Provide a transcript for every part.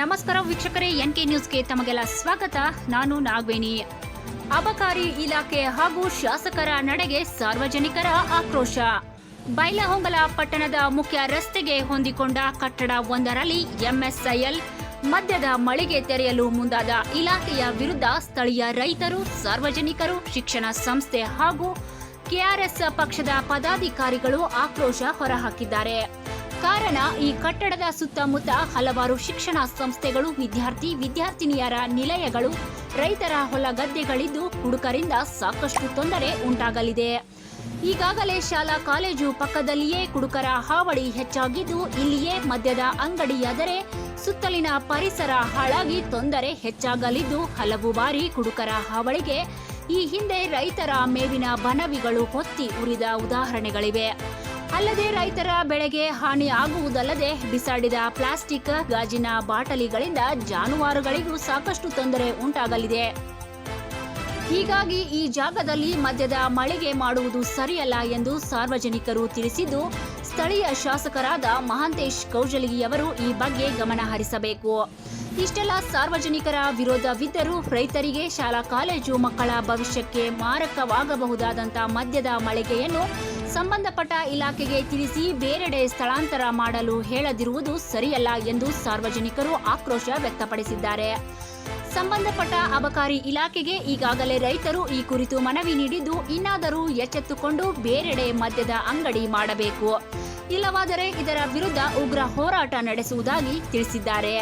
ನಮಸ್ಕಾರ ವೀಕ್ಷಕರೇ N K ನ್ಯೂಸ್ಗೆ ತಮಗೆಲ್ಲ ಸ್ವಾಗತ. ನಾನು ನಾಗವೇಣಿ. ಅಬಕಾರಿ ಇಲಾಖೆ ಹಾಗೂ ಶಾಸಕರ ನಡೆಗೆ ಸಾರ್ವಜನಿಕರ ಆಕ್ರೋಶ. ಬೈಲಹೊಂಗಲ ಪಟ್ಟಣದ ಮುಖ್ಯ ರಸ್ತೆಗೆ ಹೊಂದಿಕೊಂಡ ಕಟ್ಟಡ ಒಂದರಲ್ಲಿ ಎಂಎಸ್ಐಎಲ್ ಮದ್ಯದ ಮಳಿಗೆ ತೆರೆಯಲು ಮುಂದಾದ ಇಲಾಖೆಯ ವಿರುದ್ಧ ಸ್ಥಳೀಯ ರೈತರು, ಸಾರ್ವಜನಿಕರು, ಶಿಕ್ಷಣ ಸಂಸ್ಥೆ ಹಾಗೂ ಕೆಆರ್ಎಸ್ ಪಕ್ಷದ ಪದಾಧಿಕಾರಿಗಳು ಆಕ್ರೋಶ ಹೊರಹಾಕಿದ್ದಾರೆ. ಕಾರಣ, ಈ ಕಟ್ಟಡದ ಸುತ್ತಮುತ್ತ ಹಲವಾರು ಶಿಕ್ಷಣ ಸಂಸ್ಥೆಗಳು, ವಿದ್ಯಾರ್ಥಿ, ವಿದ್ಯಾರ್ಥಿನಿಯರ ನಿಲಯಗಳು, ರೈತರ ಹೊಲ ಗದ್ದೆಗಳಿದ್ದು ಹುಡುಕರಿಂದ ಸಾಕಷ್ಟು ತೊಂದರೆ ಉಂಟಾಗಲಿದೆ. ಈಗಾಗಲೇ ಶಾಲಾ ಕಾಲೇಜು ಪಕ್ಕದಲ್ಲಿಯೇ ಕುಡುಕರ ಹಾವಳಿ ಹೆಚ್ಚಾಗಿದ್ದು, ಇಲ್ಲಿಯೇ ಮದ್ಯದ ಅಂಗಡಿಯಾದರೆ ಸುತ್ತಲಿನ ಪರಿಸರ ಹಾಳಾಗಿ ತೊಂದರೆ ಹೆಚ್ಚಾಗಲಿದ್ದು, ಹಲವು ಬಾರಿ ಕುಡುಕರ ಹಾವಳಿಗೆ ಈ ಹಿಂದೆ ರೈತರ ಮೇವಿನ ಬನವಿಗಳು ಹೊತ್ತಿ ಉರಿದ ಉದಾಹರಣೆಗಳಿವೆ. ಅಲ್ಲದೆ ರೈತರ ಬೆಳೆಗೆ ಹಾನಿ ಆಗುವುದಲ್ಲದೆ ಬಿಸಾಡಿದ ಪ್ಲಾಸ್ಟಿಕ್ ಗಾಜಿನ ಬಾಟಲಿಗಳಿಂದ ಜಾನುವಾರುಗಳಿಗೂ ಸಾಕಷ್ಟು ತೊಂದರೆ ಉಂಟಾಗಲಿದೆ. ಹೀಗಾಗಿ ಈ ಜಾಗದಲ್ಲಿ ಮದ್ಯದ ಮಳಿಗೆ ಮಾಡುವುದು ಸರಿಯಲ್ಲ ಎಂದು ಸಾರ್ವಜನಿಕರು ತಿಳಿಸಿದ್ದು, ಸ್ಥಳೀಯ ಶಾಸಕರಾದ ಮಹಾಂತೇಶ್ ಕೌಜಲಗಿಯವರು ಈ ಬಗ್ಗೆ ಗಮನ ಹರಿಸಬೇಕು. ಇಷ್ಟೆಲ್ಲ ಸಾರ್ವಜನಿಕರ ವಿರೋಧವಿದ್ದರೂ ರೈತರಿಗೆ ಶಾಲಾ, ಕಾಲೇಜು ಮಕ್ಕಳ ಭವಿಷ್ಯಕ್ಕೆ ಮಾರಕವಾಗಬಹುದಾದಂಥ ಮದ್ಯದ ಮಳಿಗೆಯನ್ನು ಸಂಬಂಧಪಟ್ಟ ಇಲಾಖೆಗೆ ತಿಳಿಸಿ ಬೇರೆಡೆ ಸ್ಥಳಾಂತರ ಮಾಡಲು ಹೇಳದಿರುವುದು ಸರಿಯಲ್ಲ ಎಂದು ಸಾರ್ವಜನಿಕರು ಆಕ್ರೋಶ ವ್ಯಕ್ತಪಡಿಸಿದ್ದಾರೆ. ಸಂಬಂಧಪಟ್ಟ ಅಬಕಾರಿ ಇಲಾಖೆಗೆ ಈಗಾಗಲೇ ರೈತರು ಈ ಕುರಿತು ಮನವಿ ನೀಡಿದ್ದು, ಇನ್ನಾದರೂ ಎಚ್ಚೆತ್ತುಕೊಂಡು ಬೇರೆಡೆ ಮದ್ಯದ ಅಂಗಡಿ ಮಾಡಬೇಕು. ಇಲ್ಲವಾದರೆ ಇದರ ವಿರುದ್ಧ ಉಗ್ರ ಹೋರಾಟ ನಡೆಸುವುದಾಗಿ ತಿಳಿಸಿದ್ದಾರೆ.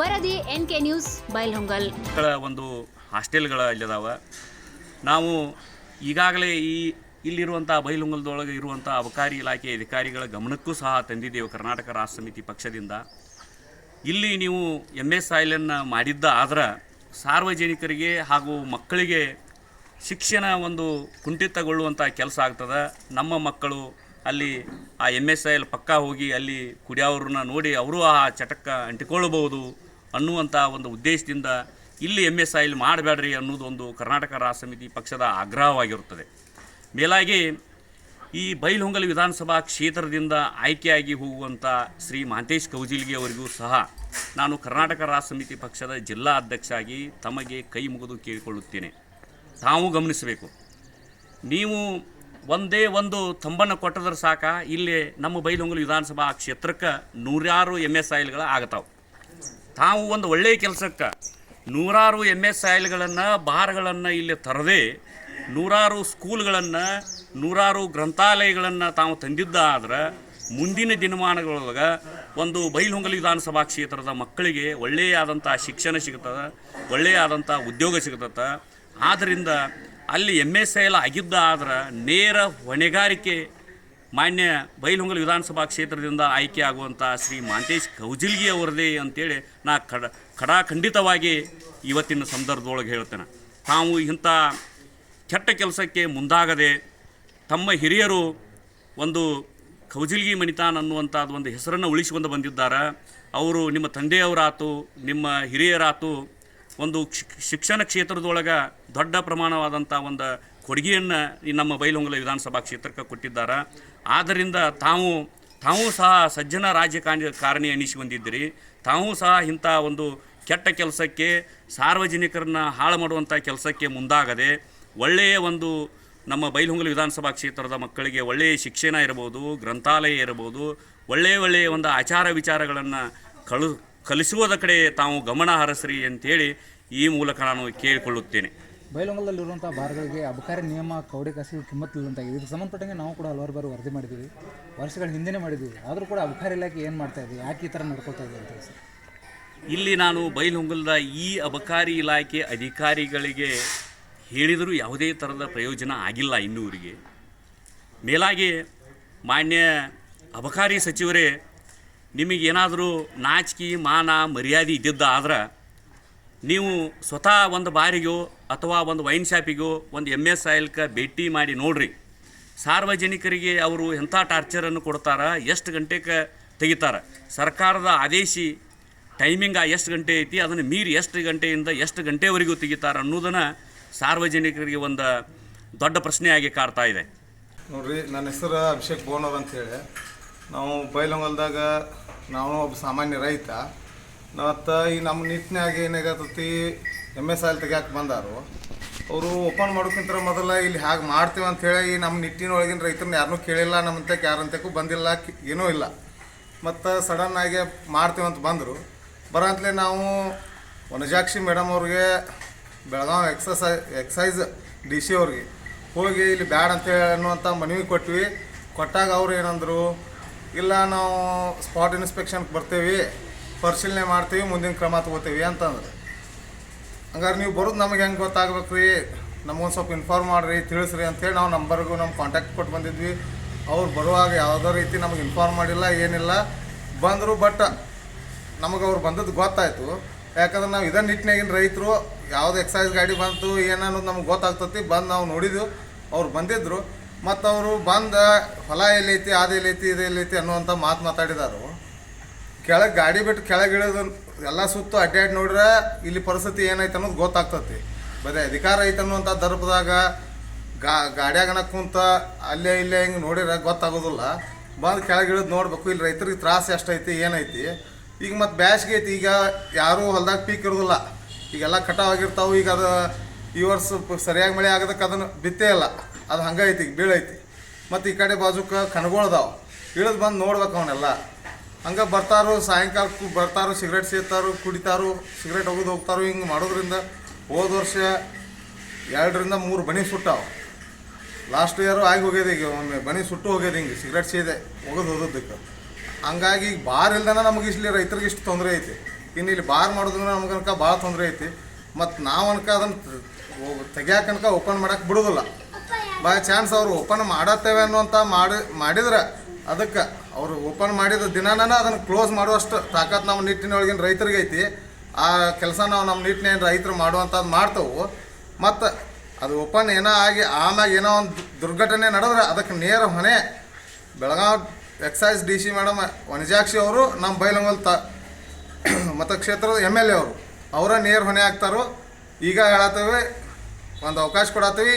ವರದಿ ಎನ್ಕೆ ನ್ಯೂಸ್ ಬೈಲ್ಹೊಂಗಲ್ ಒಂದು ಹಾಸ್ಟೆಲ್ಗಳು ಇಲ್ಲದಾವ. ನಾವು ಈಗಾಗಲೇ ಈ ಇಲ್ಲಿರುವಂಥ ಬೈಲುಂಗಲದೊಳಗೆ ಇರುವಂಥ ಅಬಕಾರಿ ಇಲಾಖೆ ಅಧಿಕಾರಿಗಳ ಗಮನಕ್ಕೂ ಸಹ ತಂದಿದ್ದೇವೆ ಕರ್ನಾಟಕ ರಾಷ್ಟ್ರ ಸಮಿತಿ ಪಕ್ಷದಿಂದ. ಇಲ್ಲಿ ನೀವು ಎಂ ಎಸ್ ಆಯ್ಲನ್ನು ಮಾಡಿದ್ದ ಆದ್ರೆ ಸಾರ್ವಜನಿಕರಿಗೆ ಹಾಗೂ ಮಕ್ಕಳಿಗೆ ಶಿಕ್ಷಣ ಒಂದು ಕುಂಠಿತಗೊಳ್ಳುವಂಥ ಕೆಲಸ ಆಗ್ತದೆ. ನಮ್ಮ ಮಕ್ಕಳು ಅಲ್ಲಿ ಆ ಎಂ ಎಸ್ ಐ ಎಲ್ ಪಕ್ಕ ಹೋಗಿ ಅಲ್ಲಿ ಕುಡಿಯೋರನ್ನ ನೋಡಿ ಅವರು ಆ ಚಟಕ್ಕ ಅಂಟಿಕೊಳ್ಳಬಹುದು ಅನ್ನುವಂಥ ಒಂದು ಉದ್ದೇಶದಿಂದ ಇಲ್ಲಿ ಎಂ ಎಸ್ ಐ ಎಲ್ ಮಾಡಬೇಡ್ರಿ ಅನ್ನೋದೊಂದು ಕರ್ನಾಟಕ ರಾಷ್ಟ್ರ ಸಮಿತಿ ಪಕ್ಷದ ಆಗ್ರಹವಾಗಿರುತ್ತದೆ. ಮೇಲಾಗಿ ಈ ಬೈಲಹೊಂಗಲ ವಿಧಾನಸಭಾ ಕ್ಷೇತ್ರದಿಂದ ಆಯ್ಕೆಯಾಗಿ ಹೋಗುವಂಥ ಶ್ರೀ ಮಹಂತೇಶ್ ಕೌಜಿಲ್ಗಿ ಅವರಿಗೂ ಸಹ ನಾನು ಕರ್ನಾಟಕ ರಾಜ್ಯ ಸಮಿತಿ ಪಕ್ಷದ ಜಿಲ್ಲಾ ಅಧ್ಯಕ್ಷರಾಗಿ ತಮಗೆ ಕೈ ಮುಗಿದು ಕೇಳಿಕೊಳ್ಳುತ್ತೇನೆ. ತಾವು ಗಮನಿಸಬೇಕು. ನೀವು ಒಂದೇ ಒಂದು ತಂಬನ್ನು ಕೊಟ್ಟದ್ರೆ ಸಾಕ, ಇಲ್ಲಿ ನಮ್ಮ ಬೈಲಹೊಂಗಲ್ ವಿಧಾನಸಭಾ ಕ್ಷೇತ್ರಕ್ಕೆ ನೂರಾರು ಎಂ ಎಸ್ ಐಲ್ಗಳು ಆಗತಾವೆ. ತಾವು ಒಂದು ಒಳ್ಳೆಯ ಕೆಲಸಕ್ಕೆ ನೂರಾರು ಎಂ ಎಸ್ ಐಲ್ಗಳನ್ನು ಬಾರ್ಗಳನ್ನು ಇಲ್ಲಿ ತರದೆ ನೂರಾರು ಸ್ಕೂಲ್ಗಳನ್ನು, ನೂರಾರು ಗ್ರಂಥಾಲಯಗಳನ್ನು ತಾವು ತಂದಿದ್ದ ಆದ್ರೆ ಮುಂದಿನ ದಿನಮಾನಗಳೊಳಗೆ ಒಂದು ಬೈಲಹೊಂಗಲ ವಿಧಾನಸಭಾ ಕ್ಷೇತ್ರದ ಮಕ್ಕಳಿಗೆ ಒಳ್ಳೆಯಾದಂಥ ಶಿಕ್ಷಣ ಸಿಗ್ತದೆ ಒಳ್ಳೆಯಾದಂಥ ಉದ್ಯೋಗ ಸಿಗ್ತದೆ ಆದ್ದರಿಂದ ಅಲ್ಲಿ ಎಂ ಎಸ್ ಎಲ್ ಆಗಿದ್ದ ಆದ್ರೆ ನೇರ ಹೊಣೆಗಾರಿಕೆ ಮಾನ್ಯ ಬೈಲಹೊಂಗಲ ವಿಧಾನಸಭಾ ಕ್ಷೇತ್ರದಿಂದ ಆಯ್ಕೆ ಆಗುವಂಥ ಶ್ರೀ ಮಾಂತೇಶ್ ಕೌಜಿಲ್ಗಿ ಅವರದೇ ಅಂತೇಳಿ ನಾ ಕಡ, ಖಡಾಖಂಡಿತವಾಗಿ ಇವತ್ತಿನ ಸಂದರ್ಭದೊಳಗೆ ಹೇಳ್ತೇನೆ. ತಾವು ಇಂಥ ಕೆಟ್ಟ ಕೆಲಸಕ್ಕೆ ಮುಂದಾಗದೆ ತಮ್ಮ ಹಿರಿಯರು ಒಂದು ಕೌಜಿಲ್ಗಿ ಮಣಿತಾನ್ ಅನ್ನುವಂಥದ್ದು ಒಂದು ಹೆಸರನ್ನು ಉಳಿಸಿಕೊಂಡು ಬಂದಿದ್ದಾರೆ. ಅವರು ನಿಮ್ಮ ತಂದೆಯವರಾತು, ನಿಮ್ಮ ಹಿರಿಯರಾತು ಒಂದು ಶಿಕ್- ಶಿಕ್ಷಣ ಕ್ಷೇತ್ರದೊಳಗೆ ದೊಡ್ಡ ಪ್ರಮಾಣವಾದಂಥ ಒಂದು ಕೊಡುಗೆಯನ್ನು ಈ ನಮ್ಮ ಬೈಲಹೊಂಗಲ ವಿಧಾನಸಭಾ ಕ್ಷೇತ್ರಕ್ಕೆ ಕೊಟ್ಟಿದ್ದಾರೆ. ಆದ್ದರಿಂದ ತಾವು, ತಾವೂ ಸಹ ಸಜ್ಜನ ರಾಜಕಾರಣಿ ಕಾರಣಿ ಎನಿಸಿಕೊಂಡಿದ್ದೀರಿ. ತಾವೂ ಸಹ ಇಂಥ ಒಂದು ಕೆಟ್ಟ ಕೆಲಸಕ್ಕೆ ಸಾರ್ವಜನಿಕರನ್ನ ಹಾಳು ಮಾಡುವಂಥ ಕೆಲಸಕ್ಕೆ ಮುಂದಾಗದೆ ಒಳ್ಳೆಯ ಒಂದು ನಮ್ಮ ಬೈಲಹೊಂಗಲ ವಿಧಾನಸಭಾ ಕ್ಷೇತ್ರದ ಮಕ್ಕಳಿಗೆ ಒಳ್ಳೆಯ ಶಿಕ್ಷಣ ಇರ್ಬೋದು ಗ್ರಂಥಾಲಯ ಇರ್ಬೋದು ಒಳ್ಳೆಯ ಒಳ್ಳೆಯ ಒಂದು ಆಚಾರ ವಿಚಾರಗಳನ್ನು ಕಳು ಕಲಿಸುವುದ ಕಡೆ ತಾವು ಗಮನ ಹರಿಸ್ರಿ ಅಂತೇಳಿ ಈ ಮೂಲಕ ನಾನು ಕೇಳಿಕೊಳ್ಳುತ್ತೇನೆ. ಬೈಲೊಂಗಲದಲ್ಲಿರುವಂಥ ಬಾರ್ಗಳಿಗೆ ಅಬಕಾರಿ ನಿಯಮ ಕೌಡಿ ಕಾಸಿಗೆ ಕಿಮ್ಮತ್ತಿಲ್ಲದಂತಾಗಿದೆ ಇದಕ್ಕೆ ಸಂಬಂಧಪಟ್ಟಂಗೆ ನಾವು ಕೂಡ ಹಲವಾರು ಬಾರಿ ವರದಿ ಮಾಡಿದ್ದೀವಿ. ವರ್ಷಗಳ ಹಿಂದೆನೇ ಮಾಡಿದ್ದೀವಿ. ಆದರೂ ಕೂಡ ಅಬಕಾರಿ ಇಲಾಖೆ ಏನು ಮಾಡ್ತಾ ಇದೆ? ಯಾಕೆ ಈ ಥರ ನಡ್ಕೊಳ್ತಾ ಇದೆ ಅಂತ ಇಲ್ಲಿ ನಾನು ಬೈಲಹೊಂಗಲದ ಈ ಅಬಕಾರಿ ಇಲಾಖೆ ಅಧಿಕಾರಿಗಳಿಗೆ ಹೇಳಿದರೂ ಯಾವುದೇ ಥರದ ಪ್ರಯೋಜನ ಆಗಿಲ್ಲ ಇನ್ನೂರಿಗೆ. ಮೇಲಾಗಿ ಮಾನ್ಯ ಅಬಕಾರಿ ಸಚಿವರೇ ನಿಮಗೇನಾದರೂ ನಾಚಿಕೆ, ಮಾನ, ಮರ್ಯಾದೆ ಇದ್ದಿದ್ದ ಆದ್ರೆ ನೀವು ಸ್ವತಃ ಒಂದು ಬಾರಿಗೋ ಅಥವಾ ಒಂದು ವೈನ್ ಶಾಪಿಗೋ ಒಂದು ಎಂ ಎಸ್ ಐಲ್ಕ ಭೇಟಿ ಮಾಡಿ ನೋಡ್ರಿ. ಸಾರ್ವಜನಿಕರಿಗೆ ಅವರು ಎಂಥ ಟಾರ್ಚರನ್ನು ಕೊಡ್ತಾರೆ, ಎಷ್ಟು ಗಂಟೆಗೆ ತೆಗಿತಾರೆ. ಸರ್ಕಾರದ ಆದೇಶಿ ಟೈಮಿಂಗ್ ಎಷ್ಟು ಗಂಟೆ ಐತಿ, ಅದನ್ನು ಮೀರಿ ಎಷ್ಟು ಗಂಟೆಯಿಂದ ಎಷ್ಟು ಗಂಟೆವರೆಗೂ ತೆಗಿತಾರೆ ಅನ್ನೋದನ್ನು ಸಾರ್ವಜನಿಕರಿಗೆ ಒಂದು ದೊಡ್ಡ ಪ್ರಶ್ನೆಯಾಗಿ ಕಾಡ್ತಾ ಇದೆ. ನೋಡ್ರಿ, ನನ್ನ ಹೆಸರು ಅಭಿಷೇಕ್ ಬೋನರ್ ಅಂತೇಳಿ ನಾವು ಬೈಲಂಗಲ್ದಾಗ ನಾವು ಒಬ್ಬ ಸಾಮಾನ್ಯ ರೈತ. ಮತ್ತು ಈ ನಮ್ಮ ನಿಟ್ಟಿನಾಗ ಏನಾಗತ್ತತಿ ಎಂ ಎಸ್ ಆಲ್ ತೆಗ್ಯಾಕೆ ಬಂದಾರು. ಅವರು ಓಪನ್ ಮಾಡೋಕ್ಕಿಂತ ಮೊದಲ ಇಲ್ಲಿ ಹಾಗೆ ಮಾಡ್ತೀವಿ ಅಂತ ಹೇಳಿ ಈ ನಮ್ಮ ನಿಟ್ಟಿನೊಳಗಿನ ರೈತರನ್ನ ಯಾರನ್ನೂ ಕೇಳಿಲ್ಲ ನಮ್ಮಂತ ಯಾರಂತಕ್ಕೂ ಬಂದಿಲ್ಲ ಏನೂ ಇಲ್ಲ. ಮತ್ತು ಸಡನ್ ಆಗಿ ಮಾಡ್ತೀವಿ ಅಂತ ಬಂದರು. ಬರಂತಲೇ ನಾವು ವನಜಾಕ್ಷಿ ಮೇಡಮ್ ಅವ್ರಿಗೆ ಬೆಳಗಾವಿ ಎಕ್ಸಸೈ ಎಕ್ಸೈಸ್ ಡಿ ಸಿ ಅವ್ರಿಗೆ. ಹೋಗಿ ಇಲ್ಲಿ ಬ್ಯಾಡ ಅಂತೇಳಿ ಅನ್ನುವಂಥ ಮನವಿ ಕೊಟ್ವಿ. ಕೊಟ್ಟಾಗ ಅವ್ರು ಏನಂದರು, ಇಲ್ಲ ನಾವು ಸ್ಪಾಟ್ ಇನ್ಸ್ಪೆಕ್ಷನ್ಗೆ ಬರ್ತೀವಿ, ಪರಿಶೀಲನೆ ಮಾಡ್ತೀವಿ, ಮುಂದಿನ ಕ್ರಮ ತಗೋತೀವಿ ಅಂತಂದ್ರೆ. ಹಂಗಾರೆ ನೀವು ಬರೋದು ನಮಗೆ ಹೆಂಗೆ ಗೊತ್ತಾಗ್ಬೇಕು ರೀ ನಮಗೊಂದು ಸ್ವಲ್ಪ ಇನ್ಫಾರ್ಮ್ ಮಾಡಿರಿ, ತಿಳಿಸ್ರಿ ಅಂತೇಳಿ ನಾವು ನಂಬರ್ಗೂ ನಮ್ಮ ಕಾಂಟ್ಯಾಕ್ಟ್ ಕೊಟ್ಟು ಬಂದಿದ್ವಿ. ಅವ್ರು ಬರುವಾಗ ಯಾವುದೋ ರೀತಿ ನಮಗೆ ಇನ್ಫಾರ್ಮ್ ಮಾಡಿಲ್ಲ, ಏನಿಲ್ಲ. ಬಂದರು ಬಟ್ ನಮಗೆ ಅವ್ರು ಬಂದದ್ದು ಗೊತ್ತಾಯಿತು. ಯಾಕಂದ್ರೆ ನಾವು ಇದೇ ನಿಟ್ಟಿನಾಗಿನ ರೈತರು, ಯಾವ್ದು ಎಕ್ಸೈಸ್ ಗಾಡಿ ಬಂತು ಏನನ್ನೋದು ನಮ್ಗೆ ಗೊತ್ತಾಗ್ತತಿ, ಬಂದು ನಾವು ನೋಡಿದ್ವು. ಅವ್ರು ಬಂದಿದ್ದರು ಮತ್ತು ಅವರು ಬಂದ ಹೊಲ ಎಲ್ಲೈತಿ ಅದು ಎಲ್ಲೈತಿ, ಇದು ಎಲ್ಲೈತಿ ಅನ್ನುವಂಥ ಮಾತು ಮಾತಾಡಿದಾರು. ಕೆಳಗೆ ಗಾಡಿ ಬಿಟ್ಟು ಕೆಳಗೆ ಇಳಿದು ಎಲ್ಲ ಸುತ್ತು ಅಡ್ಡಾಡಿ ನೋಡ್ರೆ ಇಲ್ಲಿ ಪರಿಸ್ಥಿತಿ ಏನೈತೆ ಅನ್ನೋದು ಗೊತ್ತಾಗ್ತತಿ. ಬರೀ ಅಧಿಕಾರ ಐತೆ ಅನ್ನುವಂಥ ದರ್ಪದಾಗ ಗಾ, ಗಾಡ್ಯಾಗನ ಕುಂತ ಅಲ್ಲೇ ಇಲ್ಲೇ ಹಿಂಗೆ ನೋಡಿರ ಗೊತ್ತಾಗೋದಿಲ್ಲ. ಬಂದು ಕೆಳಗಿಳಿದು ನೋಡ್ಬೇಕು, ಇಲ್ಲಿ ರೈತರಿಗೆ ತ್ರಾಸ ಎಷ್ಟೈತಿ, ಏನೈತಿ. ಈಗ ಮತ್ತು ಬ್ಯಾಸ್ಗೆ ಐತಿ, ಈಗ ಯಾರೂ ಹೊಲ್ದಾಗ ಪೀಕ್ ಇರೋದಿಲ್ಲ. ಈಗೆಲ್ಲ ಕಟಾವ್ ಆಗಿರ್ತಾವೆ ಈಗ ಅದು ಈ ವರ್ಷ ಸರಿಯಾಗಿ ಮಳೆ ಆಗೋದಕ್ಕೆ ಅದನ್ನು ಬಿತ್ತೇ ಇಲ್ಲ. ಅದು ಹಂಗೆ ಐತಿ, ಈಗ ಬೀಳೈತಿ ಮತ್ತು ಈ ಕಡೆ ಬಾಜುಕ ಕನಗೊಳ್ದಾವ ಇಳಿದು ಬಂದು ನೋಡ್ಬೇಕು ಅವನ್ನೆಲ್ಲ ಹಂಗೆ ಬರ್ತಾರೋ, ಸಾಯಂಕಾಲಕ್ಕೂ ಬರ್ತಾರೋ, ಸಿಗರೇಟ್ ಸೇತಾರು ಕುಡಿತಾರೋ, ಸಿಗರೇಟ್ ಹೋಗೋದು ಹೋಗ್ತಾರೋ, ಹಿಂಗೆ ಮಾಡೋದ್ರಿಂದ ಹೋದ ವರ್ಷ ಎರಡರಿಂದ ಮೂರು ಬನಿ ಸುಟ್ಟಾವ. ಲಾಸ್ಟ್ ಇಯರು ಆಗಿ ಹೋಗ್ಯದ ಈಗ ಒಮ್ಮೆ, ಬನಿ ಸುಟ್ಟು ಹೋಗ್ಯದ ಹಿಂಗೆ, ಸಿಗರೇಟ್ ಸೇದೆ ಹೋಗೋದು ಹೋದದ್ದಕ್ಕೆ. ಹಂಗಾಗಿ ಬಾರ್ ಇಲ್ದನ ನಮಗೆ ಇಲ್ಲಿ ರೈತರಿಗೆ ಇಷ್ಟು ತೊಂದರೆ ಐತಿ. ಇನ್ನು ಇಲ್ಲಿ ಬಾರ್ ಮಾಡೋದ್ರಿಂದ ನಮ್ಗೆ ಅನ್ಕ ಭಾಳ ತೊಂದರೆ ಐತಿ. ಮತ್ತು ನಾವು ಅನ್ಕ ಅದನ್ನು ತೆಗ್ಯಾಕನ್ಕ ಓಪನ್ ಮಾಡೋಕೆ ಬಿಡೋದಿಲ್ಲ. ಬೈ ಚಾನ್ಸ್ ಅವರು ಓಪನ್ ಮಾಡತ್ತೇವೆ ಅನ್ನುವಂಥ ಮಾಡಿ, ಮಾಡಿದ್ರೆ ಅದಕ್ಕೆ ಅವರು ಓಪನ್ ಮಾಡಿದ ದಿನಾನ ಅದನ್ನು ಕ್ಲೋಸ್ ಮಾಡುವಷ್ಟು ತಾಕತ್ತು ನಮ್ಮ ನಿಟ್ಟಿನೊಳಗಿನ ರೈತರಿಗೆ ಐತಿ. ಆ ಕೆಲಸ ನಾವು ನಮ್ಮ ನಿಟ್ಟಿನ ರೈತರು ಮಾಡುವಂಥದ್ದು ಮಾಡ್ತೇವೆ. ಮತ್ತು ಅದು ಓಪನ್ ಏನೋ ಆಗಿ ಆಮ್ಯಾಗ ಏನೋ ಒಂದು ದುರ್ಘಟನೆ ನಡೆದ್ರೆ ಅದಕ್ಕೆ ನೇರ ಹೊಣೆ. Belagavi excise D C madam Vanajakshi ಅವರು ನಮ್ಮ ಬೈಲಂಗಲ್ ತ ಮತಕ್ಷೇತ್ರದ ಎಂ ಎಲ್ ಎ ಅವರು. ಅವರ ನೇರ ಹೊಣೆ ಆಗ್ತಾರೋ ಈಗ ಹೇಳತ್ತೇವೆ ಒಂದು ಅವಕಾಶ ಕೊಡತ್ತೀವಿ.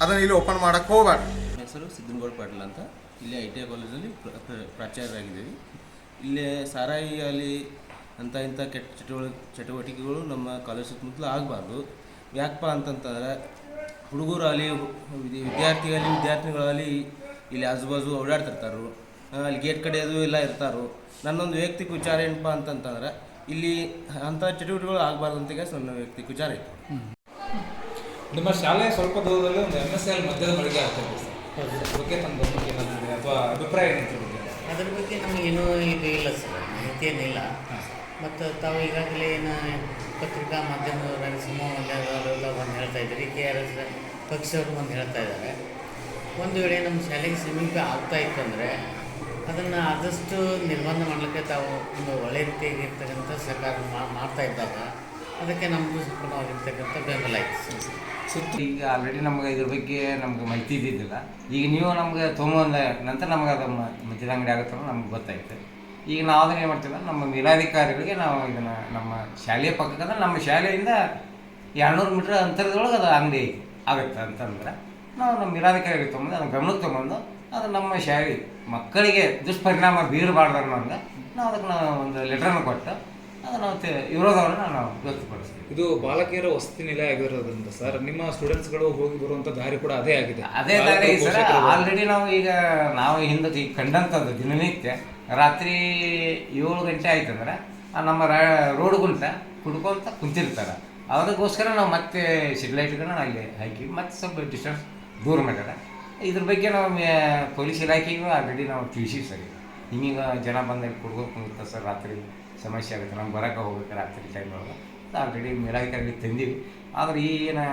ಅದನ್ನು ಇಲ್ಲಿ ಓಪನ್ ಮಾಡಕ್ಕೆ ಹೋಗ್ಬಾರ್ದು ಹೆಸರು ಸಿದ್ದನಗೌಡ ಪಾಟೀಲ್ ಅಂತ. ಇಲ್ಲಿ ಐ ಟಿ ಐ ಕಾಲೇಜಲ್ಲಿ ಪ್ರ- ಪ್ರ- ಪ್ರಾಚಾರ್ಯರಾಗಿದ್ದೀವಿ. ಇಲ್ಲಿ ಸಾರಾಯಿ ಅಲ್ಲಿ ಅಂಥ ಇಂಥ ಕೆಟ್ಟ ಚಟುವಟಿ ಚಟುವಟಿಕೆಗಳು ನಮ್ಮ ಕಾಲೇಜ್ ಸುತ್ತಮುತ್ತಲು ಆಗಬಾರ್ದು. ಯಾಕಪ್ಪ ಅಂತಂತಂದ್ರೆ ಅಲ್ಲಿ ವಿದ್ಯಾರ್ಥಿಗಳಲ್ಲಿ ವಿದ್ಯಾರ್ಥಿಗಳಲ್ಲಿ ಇಲ್ಲಿ ಆಜುಬಾಜು ಓಡಾಡ್ತಿರ್ತಾರೆ ಆ, ಅಲ್ಲಿ ಗೇಟ್ ಕಡೆ ಅದು ಎಲ್ಲ ಇರ್ತಾರೋ. ನನ್ನೊಂದು ವೈಯಕ್ತಿಕ ವಿಚಾರ ಏನಪ್ಪ ಅಂತಂತಂದ್ರೆ ಇಲ್ಲಿ ಅಂಥ ಚಟುವಟಿಕೆಗಳು ಆಗಬಾರ್ದು ಅಂತ ಹೇಳಿ ನನ್ನ ವೈಯಕ್ತಿಕ ವಿಚಾರ ಇತ್ತು. ನಿಮ್ಮ ಶಾಲೆ ಸ್ವಲ್ಪ ದೂರದಲ್ಲಿ ಒಂದು ಎಂ ಎಸ್ ಎಲ್ ಮಧ್ಯದ ಮಳಿಗೆ ಆಗ್ತದೆ ಅದ್ರ ಬಗ್ಗೆ ತಮ್ಮ ಗಮನಕ್ಕೆ ಏನಾಗಿದೆ ಅಥವಾ ಅಭಿಪ್ರಾಯ ಏನಂತ ಅದ್ರ ಬಗ್ಗೆ ನಮಗೇನೂ ಇದು ಇಲ್ಲ ಸರ್. ಮಾಹಿತಿ ಏನಿಲ್ಲ ಮತ್ತು ತಾವು ಈಗಾಗಲೇ ಏನು ಪತ್ರಿಕಾ ಮಾಧ್ಯಮದವರಾಗಿ ಮಂಡ್ಯದವರೆಲ್ಲ ಒಂದು ಹೇಳ್ತಾ ಇದ್ದೀರಿ. ಕೆ ಆರ್ ಎಸ್ ಪಕ್ಷವರು ಒಂದು ಹೇಳ್ತಾ ಇದ್ದಾರೆ. ಒಂದು ವೇಳೆ ನಮ್ಮ ಶಾಲೆಗೆ ಸಮೀಪ ಆಗ್ತಾ ಇತ್ತಂದರೆ ಅದನ್ನು ಆದಷ್ಟು ನಿರ್ಬಂಧ ಮಾಡಲಿಕ್ಕೆ ತಾವು ಒಂದು ಒಳ್ಳೆ ರೀತಿಯಾಗಿ ಇರ್ತಕ್ಕಂಥ ಸರ್ಕಾರ ಮಾಡ್ತಾ ಇದ್ದಾಗ ಅದಕ್ಕೆ ನಮ್ಮದು ಸಂಪೂರ್ಣವಾಗಿರ್ತಕ್ಕಂಥ ಬೆಂಬಲ ಆಯಿತು. ಸುತ್ತ ಈಗ ಆಲ್ರೆಡಿ ನಮ್ಗೆ ಇದ್ರ ಬಗ್ಗೆ ನಮ್ಗೆ ಮಾಹಿತಿ ಇದ್ದಿದ್ದಿಲ್ಲ. ಈಗ ನೀವು ನಮ್ಗೆ ತೊಗೊಂಬಂದ ನಂತರ ನಮ್ಗೆ ಅದು ಮದ್ಯದ ಅಂಗಡಿ ಆಗುತ್ತೆ ನಮ್ಗೆ ಗೊತ್ತಾಯ್ತು. ಈಗ ನಾವು ಅದನ್ನ ಏನು ಮಾಡ್ತೀವಿ ನಮ್ಮ ಮೇಲಾಧಿಕಾರಿಗಳಿಗೆ ನಾವು ಇದನ್ನು ನಮ್ಮ ಶಾಲೆಯ ಪಕ್ಕಕ್ಕೆ ನಮ್ಮ ಶಾಲೆಯಿಂದ ಎರಡುನೂರು ಮೀಟ್ರ್ ಅಂತರದೊಳಗೆ ಅದು ಅಂಗಡಿ ಆಗುತ್ತೆ ಅಂತಂದ್ರೆ ನಾವು ನಮ್ಮ ಮೇಲಾಧಿಕಾರಿಗೆ ತೊಗೊಂಡು ಅದನ್ನು ಗಮನಕ್ಕೆ ತೊಗೊಂಡು ಅದು ನಮ್ಮ ಶಾಲೆ ಮಕ್ಕಳಿಗೆ ದುಷ್ಪರಿಣಾಮ ಬೀರಬಾರ್ದು ಅನ್ನೋಂಗೆ ನಾವು ಅದಕ್ಕೆ ನಾವು ಒಂದು ಲೆಟ್ರನ್ನು ಕೊಟ್ಟು ಅದು ನಾವು ವಿರೋಧವನ್ನು ನಾವು ವ್ಯಕ್ತಪಡಿಸ್ತೀವಿ. ಇದು ಬಾಲಕಿಯರ ವಸತಿ ನಿಲಯ ಆಗಿರೋದ್ರಿಂದ ಸರ್ ನಿಮ್ಮ ಸ್ಟೂಡೆಂಟ್ಸ್ಗಳು ಹೋಗಿ ಬರುವಂಥ ದಾರಿ ಕೂಡ ಅದೇ ಆಗಿದೆ. ಅದೇ ದಾರಿ ಸರ್ ಆಲ್ರೆಡಿ ನಾವು ಈಗ ನಾವು ಹಿಂದೆ ಈಗ ಕಂಡಂಥದ್ದು ದಿನನಿತ್ಯ ರಾತ್ರಿ ಏಳು ಗಂಟೆ ಆಯ್ತಂದ್ರೆ ನಮ್ಮ ರೋಡ್ ಗುಂಟ ಕುಡ್ಕೊಂತ ಕುಂತಿರ್ತಾರೆ. ಅದಕ್ಕೋಸ್ಕರ ನಾವು ಮತ್ತೆ ಸಿಡ್ಲೈಟ್ಗಳನ್ನ ಅಲ್ಲಿ ಹಾಕಿ ಮತ್ತೆ ಸ್ವಲ್ಪ ಡಿಸ್ಟೆನ್ಸ್ ದೂರ ಮಾಡ್ಯಾರ. ಇದ್ರ ಬಗ್ಗೆ ನಾವು ಪೊಲೀಸ್ ಇಲಾಖೆಗೂ ಆಲ್ರೆಡಿ ನಾವು ತಿಳಿಸಿವಿ ಸರ್ ಈಗ. ಹಿಂಗೀಗ ಜನ ಬಂದು ಇಲ್ಲಿ ಕುಡ್ಕೊಂಡು ಕುಂದಿರ್ತಾರೆ ಸರ್ ರಾತ್ರಿ ಸಮಸ್ಯೆ ಆಗುತ್ತೆ. ನಮ್ಗೆ ಬರೋಕೆ ಹೋಗ್ಬೇಕು ರಾತ್ರಿ ಟೈಮ್ ಒಳಗೆ. ಆಲ್ರೆಡಿ ಮೇಲಾಧಿಕಾರಿಗೆ ತಂದೀವಿ. ಆದರೆ ಈ ಏನು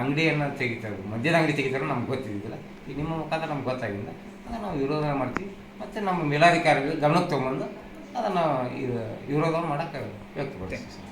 ಅಂಗಡಿಯನ್ನು ತೆಗಿತಾರೆ, ಮದ್ಯದ ಅಂಗಡಿ ತೆಗಿತಾರೆ ನಮ್ಗೆ ಗೊತ್ತಿದ್ದಿಲ್ಲ ಈಗ ನಿಮ್ಮ ಮುಖಾಂತರ ನಮ್ಗೆ ಗೊತ್ತಾಗಿಲ್ಲ ಅದನ್ನು ನಾವು ವಿರೋಧ ಮಾಡ್ತೀವಿ. ಮತ್ತು ನಮ್ಮ ಮೇಲಾಧಿಕಾರಿಗಳು ಗಮನಕ್ಕೆ ತೊಗೊಂಬಂದು ಅದನ್ನು ಇದು ವಿರೋಧ ಮಾಡೋಕ್ಕೆ ವ್ಯಕ್ತಪಡಿಸ್ತೀವಿ